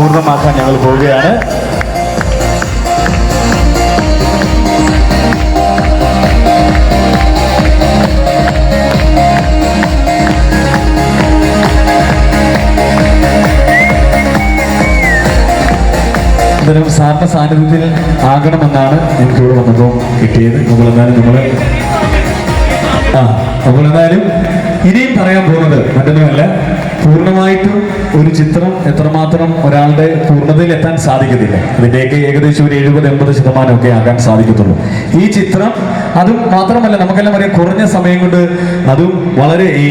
പൂർണമാക്കാൻ ഞങ്ങൾ പോവുകയാണ്. സാറിന്റെ സാന്നിധ്യത്തിൽ ആകണമെന്നാണ് എനിക്ക് ഇവിടെ വന്നപ്പോൾ കിട്ടിയത്. നമ്മൾ എന്നാലും നമ്മളെ ആ അപ്പോൾ എന്തായാലും ഇനിയും പറയാൻ പോകുന്നത് മറ്റൊന്നുമല്ല. പൂർണമായിട്ടും ഒരു ചിത്രം എത്രമാത്രം ഒരാളുടെ പൂർണതയിൽ എത്താൻ സാധിക്കത്തില്ല അതിന്റെയൊക്കെ ഏകദേശം ഒരു എഴുപത് എൺപത് ശതമാനമൊക്കെ ആകാൻ സാധിക്കത്തുള്ളൂ. ഈ ചിത്രം അതും മാത്രമല്ല നമുക്കെല്ലാം പറയാം കുറഞ്ഞ സമയം കൊണ്ട് അതും വളരെ ഈ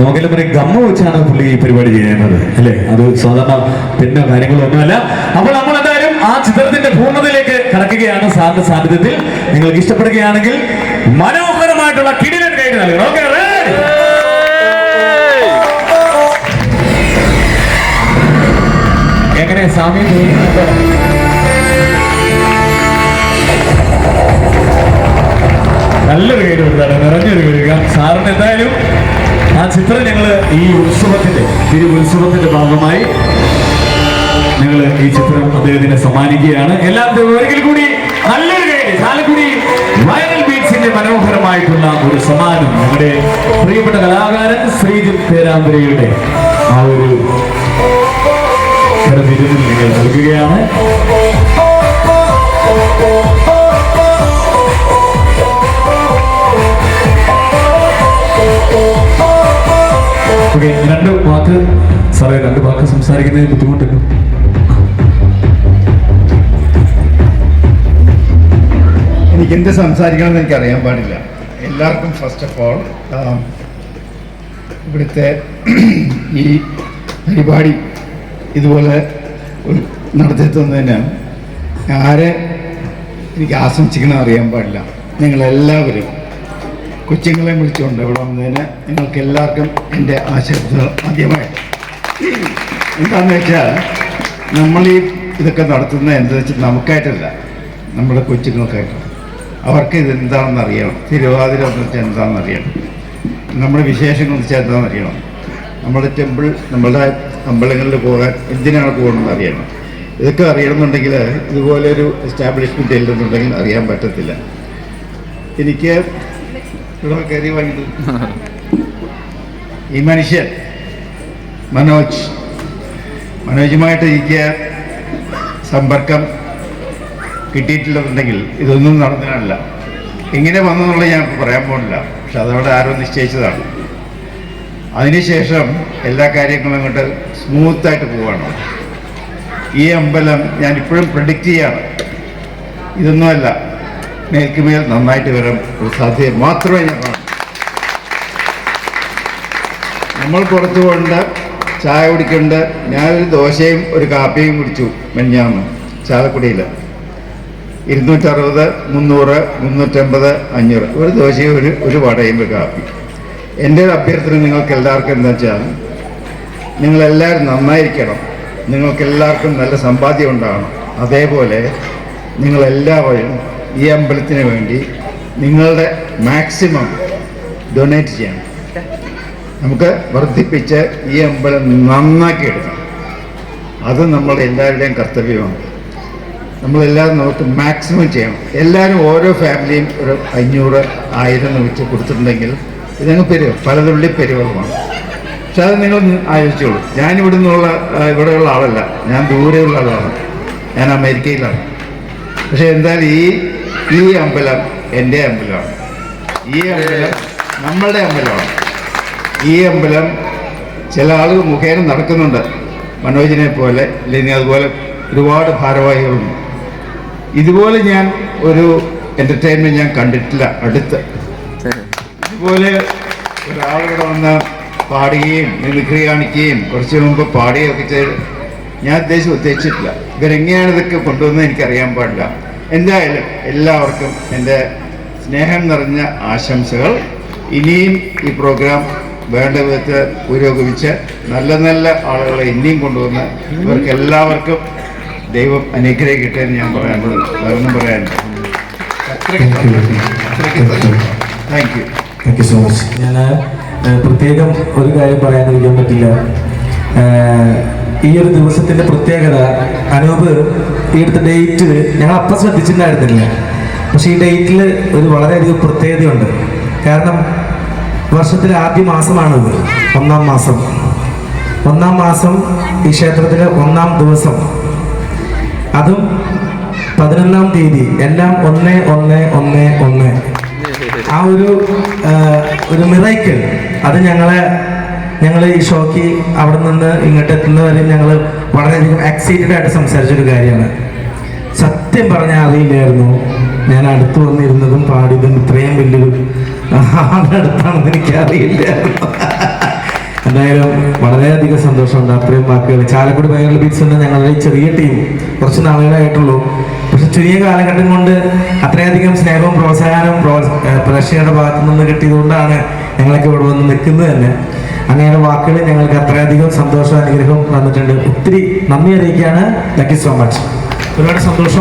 നമുക്കെല്ലാം പറയാം ഗമ്മ വെച്ചാണ് പുള്ളി ഈ പരിപാടി ചെയ്യുന്നത് അല്ലേ? അത് സാധാരണ പിന്നെ കാര്യങ്ങളൊന്നുമല്ല അപ്പോൾ നമ്മൾ എന്തായാലും ആ ചിത്രത്തിന്റെ പൂർണതയിലേക്ക് കടക്കുകയാണ് സാറിന്റെ സാന്നിധ്യത്തിൽ. നിങ്ങൾക്ക് ഇഷ്ടപ്പെടുകയാണെങ്കിൽ മനോഹരമായിട്ടുള്ള കിടിലൻ കൈ നൽകണം. ഓക്കെ സ്വാമി. നല്ലൊരു കയ്യിൽ കൊടുത്താണ് നിറഞ്ഞൊരു വരിക സാറിന് എന്തായാലും ആ ചിത്രം ഞങ്ങൾ ഈ ഉത്സവത്തിന്റെ തിരു ഉത്സവത്തിന്റെ ഭാഗമായി ഞങ്ങൾ ഈ ചിത്രം അദ്ദേഹത്തിന് സമ്മാനിക്കുകയാണ്. എല്ലാത്തിനും ഒരിക്കൽ കൂടി നല്ലൊരു കൈ ചാലക്കുടി വൈറൽ ബീറ്റ്സിന്റെ മനോഹരമായിട്ടുള്ള ഒരു സമ്മാനം നമ്മുടെ പ്രിയപ്പെട്ട കലാകാരൻ ശ്രീജിത്ത് പേരാമ്പരയുടെ ആ ഒരു നിങ്ങൾ നൽകുകയാണ്. രണ്ട് വാക്ക്. സാറേ രണ്ട് വാക്ക് സംസാരിക്കുന്നതിന് ബുദ്ധിമുട്ടുണ്ടോ? എനിക്ക് എന്ത് സംസാരിക്കണമെന്ന് എനിക്ക് അറിയാൻ പാടില്ല. എല്ലാവർക്കും ഫസ്റ്റ് ഓഫ് ഓൾ ഇവിടുത്തെ ഈ പരിപാടി ഇതുപോലെ നടത്തി തന്നതിന് ആരെ എനിക്ക് ആശംസിക്കണം അറിയാൻ പാടില്ല. നിങ്ങളെല്ലാവരും കൊച്ചുങ്ങളെ വിളിച്ചുകൊണ്ട് ഇവിടെ വന്നതിന് നിങ്ങൾക്ക് എല്ലാവർക്കും എന്റെ ആശംസകൾ ആദ്യമായി. എന്താണെന്ന് വെച്ചാൽ നമ്മൾ ഈ ഇതൊക്കെ നടത്തുന്നത് എന്താ വെച്ചാൽ നമുക്കായിട്ടല്ല നമ്മുടെ കൊച്ചുങ്ങൾക്കായിട്ടാണ് അവർക്ക് ഇതെന്താണെന്ന് അറിയണം. തിരുവാതിര എന്ന് വെച്ചാൽ എന്താണെന്ന് അറിയണം. നമ്മുടെ വിശേഷങ്ങൾ വെച്ചാൽ എന്താണെന്ന് അറിയണം. നമ്മുടെ ടെമ്പിൾ നമ്മളുടെ അമ്പലങ്ങളിൽ പോകാൻ എന്തിനാണ് പോകണമെന്ന് അറിയണം. ഇതൊക്കെ അറിയണമെന്നുണ്ടെങ്കിൽ ഇതുപോലെ ഒരു എസ്റ്റാബ്ലിഷ്മെന്റ് ഇല്ലെന്നുണ്ടെങ്കിൽ അറിയാൻ പറ്റത്തില്ല. എനിക്ക് ഈ മനുഷ്യൻ മനോജ്. മനോജുമായിട്ട് എനിക്ക് സമ്പർക്കം കിട്ടിയിട്ടില്ലെന്നുണ്ടെങ്കിൽ ഇതൊന്നും നടന്നിട്ടില്ല എങ്ങനെ വന്നെന്നുള്ളത് ഞാൻ പറയാൻ പോകുന്നില്ല. പക്ഷെ അതവിടെ ആരോ നിശ്ചയിച്ചതാണ്. അതിനുശേഷം എല്ലാ കാര്യങ്ങളും അങ്ങോട്ട് സ്മൂത്തായിട്ട് പോവാണ്. ഈ അമ്പലം ഞാൻ ഇപ്പോഴും പ്രഡിക്റ്റ് ചെയ്യാണ്. ഇതൊന്നുമല്ല മേൽക്കുമേൽ നന്നായിട്ട് വരാൻ ഒരു സാധ്യത മാത്രമേ ഞാൻ നമ്മൾ പുറത്തു പോകേണ്ട ചായ കുടിക്കുന്നുണ്ട് ഞാനൊരു ദോശയും ഒരു കാപ്പിയും കുടിച്ചു മെഞ്ഞാന്ന് ചാലക്കുടിയിൽ ഇരുന്നൂറ്ററുപത് മുന്നൂറ് മുന്നൂറ്റമ്പത് അഞ്ഞൂറ്. ഒരു ദോശയും ഒരു ഒരു വടയും ഒരു കാപ്പി. എന്റെ ഒരു അഭ്യർത്ഥന നിങ്ങൾക്ക് എല്ലാവർക്കും എന്താ വെച്ചാൽ നിങ്ങളെല്ലാവരും നന്നായിരിക്കണം. നിങ്ങൾക്ക് എല്ലാവർക്കും നല്ല സമ്പാദ്യം ഉണ്ടാകണം അതേപോലെ നിങ്ങളെല്ലാവരും ഈ അമ്പലത്തിന് വേണ്ടി നിങ്ങളുടെ മാക്സിമം ഡൊണേറ്റ് ചെയ്യണം. നമുക്ക് വർദ്ധിപ്പിച്ച് ഈ അമ്പലം നന്നാക്കി എടുക്കണം അത് നമ്മൾ എല്ലാവരുടെയും കർത്തവ്യമാണ്. നമ്മളെല്ലാവരും നമുക്ക് മാക്സിമം ചെയ്യണം. എല്ലാവരും ഓരോ ഫാമിലിയും ഒരു അഞ്ഞൂറ് ആയിരം വെച്ച് കൊടുത്തിട്ടുണ്ടെങ്കിൽ ഇതങ്ങ് പെരുക പലതുള്ളി പെരുവളമാണ്. പക്ഷെ അത് നിങ്ങൾ ആലോചിച്ചോളൂ. ഞാൻ ഇവിടെ നിന്നുള്ള ഇവിടെയുള്ള ആളല്ല. ഞാൻ ദൂരെയുള്ള ആളാണ്. ഞാൻ അമേരിക്കയിലാണ്. പക്ഷെ എന്തായാലും ഈ ഈ അമ്പലം എന്റെ അമ്പലമാണ്. ഈ അമ്പലം നമ്മളുടെ അമ്പലമാണ്. ഈ അമ്പലം ചില ആളുകൾ മുഖേന നടക്കുന്നുണ്ട്. മനോജിനെ പോലെ അല്ലെങ്കിൽ അതുപോലെ ഒരുപാട് ഭാരവാഹികളുണ്ട്. ഇതുപോലെ ഞാൻ ഒരു എന്റർടൈൻമെന്റ് ഞാൻ കണ്ടിട്ടില്ല. അടുത്ത് ഇതുപോലെ ഒരാളിവിടെ വന്ന് പാടുകയും മിമിക്രി കാണിക്കുകയും കുറച്ച് മുമ്പ് പാടുകയൊക്കെ ചെയ്ത് ഞാൻ ഉദ്ദേശിച്ച് ഉദ്ദേശിച്ചിട്ടില്ല. ഇവരെങ്ങനെയാണ് ഇതൊക്കെ കൊണ്ടുവന്നത് എനിക്കറിയാൻ പാടില്ല. എന്തായാലും എല്ലാവർക്കും എന്റെ സ്നേഹം നിറഞ്ഞ ആശംസകൾ. ഇനിയും ഈ പ്രോഗ്രാം വേണ്ട വിധത്തിൽ പുരോഗമിച്ച് നല്ല നല്ല ആളുകളെ ഇനിയും കൊണ്ടുവന്ന് ഇവർക്ക് എല്ലാവർക്കും ദൈവം അനുഗ്രഹിക്കട്ടെ എന്ന് ഞാൻ പറയാനുള്ളത് വേറൊന്നും പറയാനില്ല. അത്രയ്ക്ക് thank you thank you so much ഞാൻ പ്രത്യേകം ഒരു കാര്യം പറയാതിരിക്കാൻ പറ്റില്ല. ഈ ഒരു ദിവസത്തിന്റെ പ്രത്യേകത അനൂപ് ഈ അടുത്ത ഡേറ്റ് ഞങ്ങൾ അപ്പം ശ്രദ്ധിച്ചിട്ടുണ്ടായിരുന്നില്ല. പക്ഷെ ഈ ഡേറ്റിൽ ഒരു വളരെയധികം പ്രത്യേകതയുണ്ട്. കാരണം വർഷത്തിലെ ആദ്യ മാസമാണിത് ഒന്നാം മാസം. ഒന്നാം മാസം ഈ ക്ഷേത്രത്തിലെ ഒന്നാം ദിവസം. അതും പതിനൊന്നാം തീയതി എല്ലാം ഒന്ന് ഒന്ന് ഒന്ന് ഒന്ന്. ആ ഒരു ഒരു മിറൈക്കൽ അത് ഞങ്ങളെ ഞങ്ങൾ ഈ ഷോക്ക് അവിടെ നിന്ന് ഇങ്ങോട്ട് എത്തുന്നവരെ ഞങ്ങൾ വളരെയധികം എക്സൈറ്റഡ് ആയിട്ട് സംസാരിച്ചൊരു കാര്യമാണ്. സത്യം പറഞ്ഞാൽ അറിയില്ലായിരുന്നു. ഞാൻ അടുത്ത് വന്നിരുന്നതും പാടിയതും ഇത്രയും വലിയൊരു ആളുടെ അടുത്താണെന്ന് എനിക്ക് അറിയില്ലായിരുന്നു. എന്തായാലും വളരെയധികം സന്തോഷമുണ്ട്. അത്രയും വാക്കുകൾ. ചാലക്കുടി വൈറൽ ബീച്ച് എന്ന ഞങ്ങളുടെ ചെറിയ ടീം കുറച്ച് നാളുകളായിട്ടുള്ളൂ. പക്ഷെ ചെറിയ കാലഘട്ടം കൊണ്ട് അത്രയധികം സ്നേഹവും പ്രോത്സാഹനവും പ്രോ- ഭാഗത്തു നിന്ന് കിട്ടിയതുകൊണ്ടാണ് ഞങ്ങൾക്ക് ഇവിടെ വന്ന് നിൽക്കുന്നത് തന്നെ. അങ്ങനെ വാക്കുകൾ ഞങ്ങൾക്ക് അത്രയധികം സന്തോഷം അനുഗ്രഹം തന്നിട്ടുണ്ട്. ഒത്തിരി നന്ദി അറിയിക്കുകയാണ്. താങ്ക് യു സോ മച്ച് ഒരുപാട് സന്തോഷം.